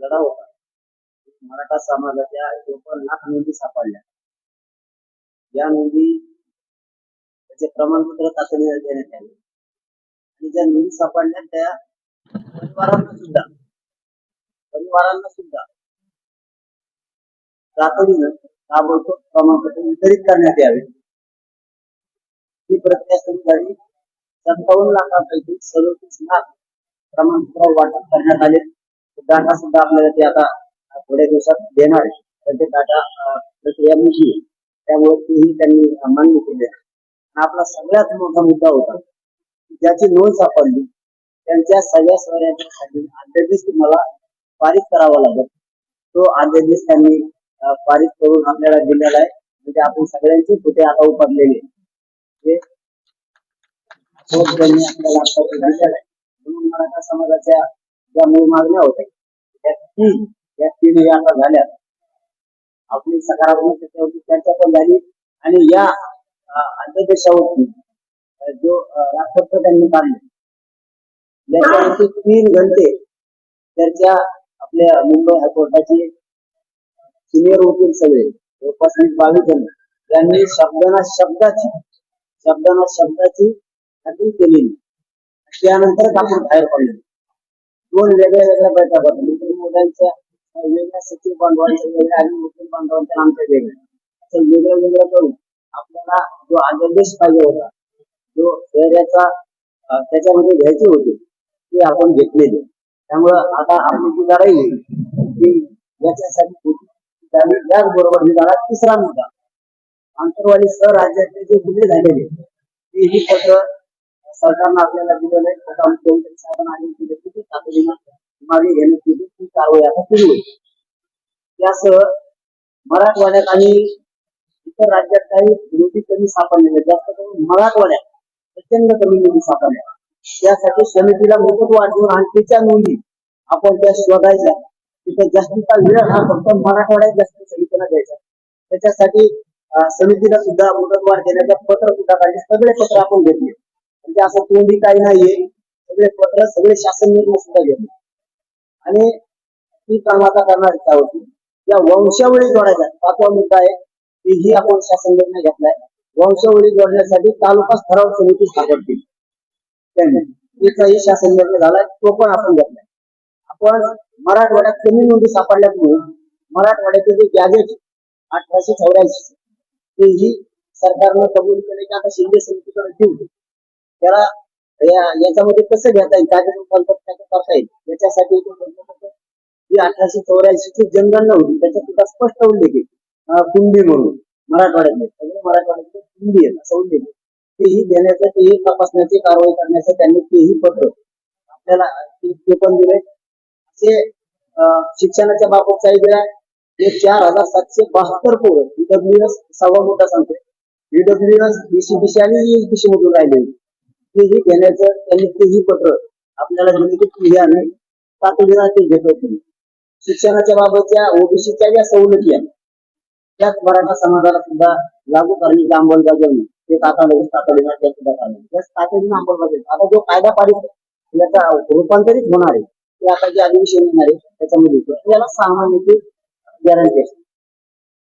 लढा होता. मराठा समाजाच्या एकोण लाख नोंदी सापडल्या. या नोंदी त्याचे प्रमाणपत्र तातडीने देण्यात आले. आणि ज्या नोंदी सापडल्या त्या परिवारांना सुद्धा परिवारांना सुद्धा तातडीनं ताबडतोब प्रमाणपत्र वितरित करण्यात यावे. ही प्रक्रिया सुरू झाली. सत्तावन्न लाखांपैकी सदोतीस लाख प्रमाणपत्र वाटप करण्यात आले. डाटा सुद्धा आपल्याला ते आता थोड्या दिवसात देणार आहे. तर ते डाटा प्रक्रिया मोठी आहे. त्यामुळे तेही त्यांनी मान्य केले आपला सगळ्यात मोठा मुद्दा होता ज्याची नोंद सापडली त्यांच्या सगळ्या सोयऱ्यांसाठी अध्यादेश तुम्हाला पारित करावा लागेल. तो अध्यादेश त्यांनी पारित करून आपल्याला दिलेला आहे. म्हणजे आपण सगळ्यांची कुठे आता उपडलेली आहे. म्हणजे हो, आपल्याला म्हणून मराठा समाजाच्या ज्या मूळ मागण्या होत्या या तीन या झाल्या. आपली सकारात्मक त्याच्यावरती चर्चा पण झाली. आणि या अं, अध्यादेशावरती जो अं, त्यांनी काढले. याच्यावरती तीन घंटे चर्चा आपल्या मुंबई हायकोर्टाचे सिनियर वकील सगळे जवळपास वीस बावीस जण त्यांनी शब्दाना शब्दाची शब्दाना शब्दाची खात्री केलेली. त्यानंतरच आपण बाहेर पडलो. दोन वेगळ्या वेगळ्या बैठका मुलांच्या वेगळ्या सचिव बांधवांच्या वेगळ्या आणि मुस्लिम बांधवांच्या आमच्या वेगळ्या असं वेगळं वेगळं करून आपल्याला जो अध्यादेश पाहिजे होता जो शहराचा त्याच्यामध्ये घ्यायचे होते ते आपण घेतलेले त्यामुळं आता आपली जी लढाई होईल ती याच्यासाठी होती. त्याने त्याचबरोबर ही लढा तिसरा मुद्दा. आंतरवाली सहराज्यातले जे गुन्हे झालेले तेही पत्र सरकारनं आपल्याला दिलेलं आहे. त्याचा आम्ही दोन साहेबांना आदेश दिले की तातडीनं मागे घेण्याची ती कारवाई आता सुरू होईल त्यासह मराठवाड्यात आणि इतर राज्यात काही नोंदी कमी सापडलेल्या जास्त करून मराठवाड्यात प्रचंड कमी नोंदी सापडल्या त्यासाठी समितीला देऊन आणि आणखीच्या नोंदी आपण त्या शोधायच्या. तिथं जास्तीचा वेळ हा फक्त मराठवाड्यात जास्त समितीला द्यायचा. त्याच्यासाठी समितीला सुद्धा मुदतवाढ देण्याचा पत्र सुद्धा काढले. सगळे पत्र आपण घेतले. म्हणजे असं तोंडी काही नाहीये. सगळे पत्र सगळे शासन निर्णय सुद्धा घेतले. आणि ती कामाचा करणार होती. या वंशावळी जोडायच्या पाचवा मुद्दा आहे. तीही आपण शासन निर्णय घेतलाय. वंशावळी जोडण्यासाठी तालुका ठराव समिती स्थापन केली. त्यांनी तिचाही शासन निर्णय झालाय. तो पण आपण घेतलाय. आपण मराठवाड्यात कमी नोंदी सापडल्यामुळे मराठवाड्याचे जे गॅजेट अठराशे चौऱ्याऐंशी तेही सरकारनं कबूल केले की आता शिंदे समितीकडे देऊ त्याला याच्यामध्ये कसं घेता येईल काय करता येईल? याच्यासाठी ही अठराशे चौऱ्याऐंशी ची जनगणना होती. त्याच्यात सुद्धा स्पष्ट उल्लेख आहे. अं, कुंडी म्हणून. मराठवाड्यातले सगळे मराठवाड्यातले कुंडी आहेत. असं उल्लेख आहे. तेही देण्याचं तेही तपासण्याची कारवाई करण्याचं त्यांनी तेही पत्र. आपल्याला ते पण दिले असे अं, शिक्षणाच्या बाबतचाही दिला हे चार हजार सातशे बहात्तर पोरं. ईडब्ल्यूएस सव्वा मोठा सांगतो ईडब्ल्यूएस बीसी बीसी आणि बीसी मधून राहिले तेही घेण्याचं त्यांनी तेही पत्र आपल्याला दिले की नाही आम्ही तातडीनं ते घेतो तुम्ही. शिक्षणाच्या बाबतच्या ओबीसीच्या ज्या सवलती आहेत. त्याच मराठा समाजाला सुद्धा लागू करण्याची अंमलबजावणी ते तातडीने तातडीनं त्या सुद्धा करणार त्याच तातडीनं अंमलबजावणी आता जो कायदा पारित याचा रूपांतरित होणार आहे ते आता जे अधिवेशन येणार आहे त्याच्यामध्ये त्याला याला गॅरंटी असते.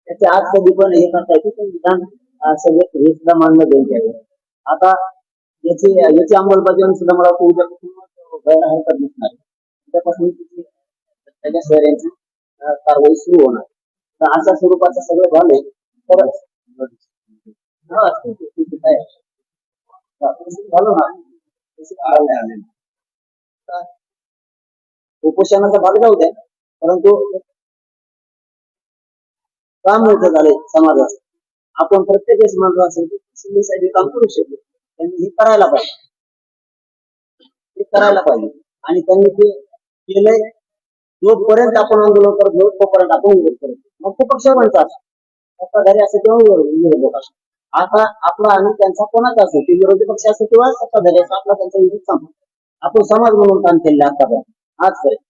त्याचे आज कधी पण हे करता येते पण विधान अं, हे सुद्धा मान्य द्यायचे आता याची याची अंमलबजावणी सुद्धा मला वाटतं उद्यापासून व्हायला हरकत नसणार उद्यापासून त्याच्या कारवाई सुरू होणार तर अशा स्वरूपाचं सगळं झालंय. तर काय झालं ना आलं उपोषणाचा भाग जाऊ द्या परंतु काम मोठं झालंय समाजाचं. आपण प्रत्येक वेळेस म्हणतो असेल की काम करू शकतो त्यांनी हे करायला पाहिजे. हे करायला पाहिजे. आणि त्यांनी ते केलंय. जोपर्यंत आपण आंदोलन करत नाही तोपर्यंत आपण विरोध करत मग तो पक्ष म्हणतात सत्ताधारी असं तेव्हा विरोधक असतो. आता आपला आणि त्यांचा कोणाचा असो ते विरोधी पक्ष असो किंवा सत्ताधारी असो आपला त्यांचा विरोध सांगतो आपण समाज म्हणून काम केलेलं आतापर्यंत. आजपर्यंत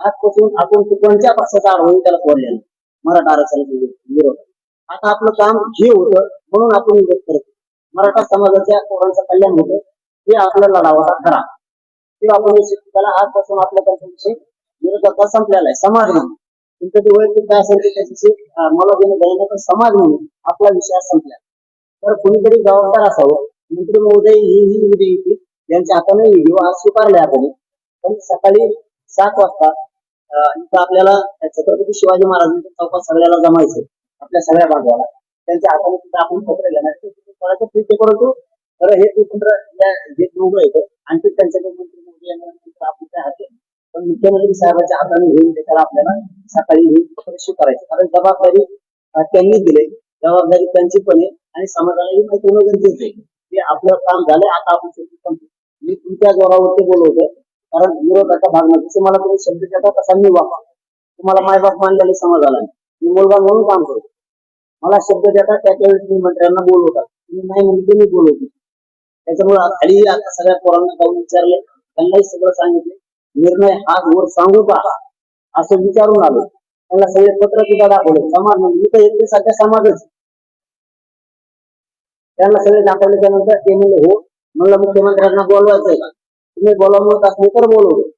आजपासून आपण कोणत्या पक्षाचा आढळून त्याला कोरलेला मराठा आरक्षणाचा विरोध. आता आपलं काम हे होतं म्हणून आपण विरोध करतो मराठा समाजाच्या पोरांचं कल्याण होतं हे आपला लढावा खरा किंवा आपण त्याला आजपासून आपल्या त्यांचा विषय विरोधाचा संपलेला आहे. समाज म्हणून. तुमचं ते वैयक्तिक काय असेल ते त्याच्याशी मला घेणं नाही, पण समाज म्हणून आपला विषय संपला. तर कुणीतरी जबाबदार असावं. मंत्री महोदय ही ही उद्या येतील. यांच्या हाताने व्हिडिओ आज स्वीकारले आपण. पण सकाळी सात वाजता इथं आपल्याला छत्रपती शिवाजी महाराजांच्या चौकात सगळ्याला जमायचं आपल्या सगळ्या भागाला त्यांच्या हाताने सुद्धा आपण पत्र घेणार. ते तिथे ठीक आहे परंतु तर हे ते या जे दोघं आहेत आणखी त्यांच्याकडे मंत्री मोदी यांना पत्र आपण त्या हाती पण मुख्यमंत्री साहेबांच्या हाताने घेऊन त्याला आपल्याला सकाळी घेऊन पत्र स्वीकारायचं कारण जबाबदारी त्यांनी दिली. जबाबदारी त्यांची पण आहे आणि समाजालाही माहिती होणं गरजेचं आहे. की आपलं काम झालंय आता आपण शेवटी संपू मी तुमच्या जोरावरती बोलवतोय. कारण विरोधाचा भाग नाही जसे मला तुम्ही शब्द देता तसा मी वापर तुम्हाला मायबाप मानलेले समाजाला. मी मुलगा म्हणून काम करतो. मला शब्द देतात त्याच्या मी मंत्र्यांना बोलवतात तुम्ही नाही म्हणते मी बोलवतो. त्याच्यामुळे खाली आता सगळ्या पोरांना जाऊन विचारले त्यांनाही सगळं सांगितले. निर्णय हा वर सांगू का? असं विचारून आलो. त्यांना सगळे पत्र सुद्धा दाखवले. समाज म्हणजे मी तर एकटे सध्या समाजच. त्यांना सगळे दाखवल्याच्या नंतर ते म्हणले हो म्हणलं मुख्यमंत्र्यांना बोलवायचंय का? तुम्ही बोलावत असले तर बोलवलं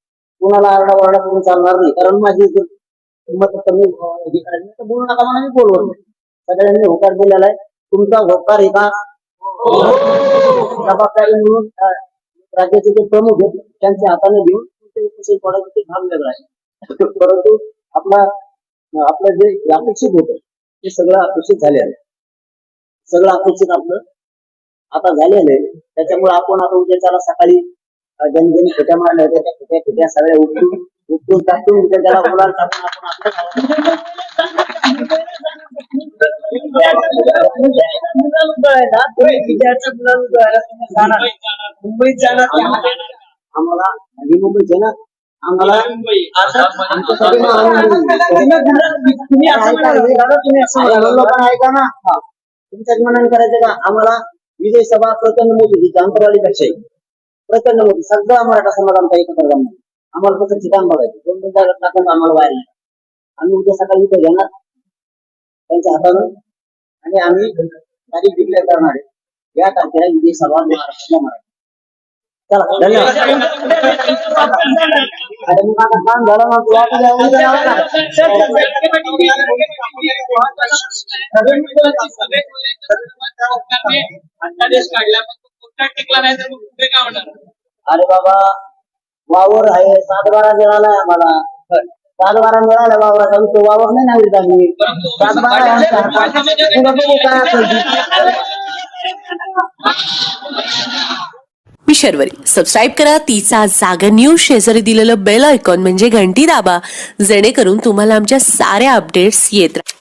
कुणाला आरडा ओरडा करून चालणार नाही कारण माझी जर किंमत कमी तर बोलू नका म्हणून मी बोलवत नाही. सगळ्यांनी होकार दिलेला आहे. तुमचा होकार एका जबाबदारी म्हणून राज्याचे जे प्रमुख आहेत त्यांच्या हाताने घेऊन ते उपस्थित पडायचं ते भाग वेगळं आहे. परंतु आपला आपलं जे अपेक्षित होतं ते सगळं अपेक्षित झाले आहे. सगळं अपेक्षित आपलं आता झालेलं आहे. त्याच्यामुळे आपण आता उद्या त्याला सकाळी अं, ज्यांनी ज्यांनी खोट्या मारल्या होत्या. त्या खोट्या खोट्या सगळ्या उठून उठून टाकून उद्या त्याला बोलायला टाकून आपण आपलं मुंबईत जाणार आम्हाला नवी आम्हाला तुम्ही असं ऐका ना तुमच्याच मनाने करायचं का आम्हाला विजय सभा प्रचंड मोठी होती अंतरवाली पेक्षा प्रचंड मोठी सगळा मराठा समाज आमचा एकत्र आम्हाला तसं ठिकाण बघायचं दोन दोन जागा टाकून आम्हाला बाहेर आम्ही उद्या सकाळी इथे घेणार त्यांच्या हातानं आणि आम्ही तारीख डिक्लेअर करणार आहे. या तारखेला विजय सभा महाराष्ट्राला मराठी. चला धन्यवाद. अरे मग आता काम झालं तुला टिकला नाही अरे बाबा वावर आहे सातबारा मिळालाय आम्हाला. सातबारा मिळाला वावराचा आणि तो वावर नाही नागरिक आम्ही सातबारा आहे आमच्या हातात. पुढं बघू काय असेल ते. मी शर्वरी. सबस्क्राईब करा. तिचा जागा न्यूज शेजारी दिलेलं बेल आयकॉन म्हणजे घंटी दाबा. जेणेकरून तुम्हाला आमच्या साऱ्या अपडेट्स येत राहतील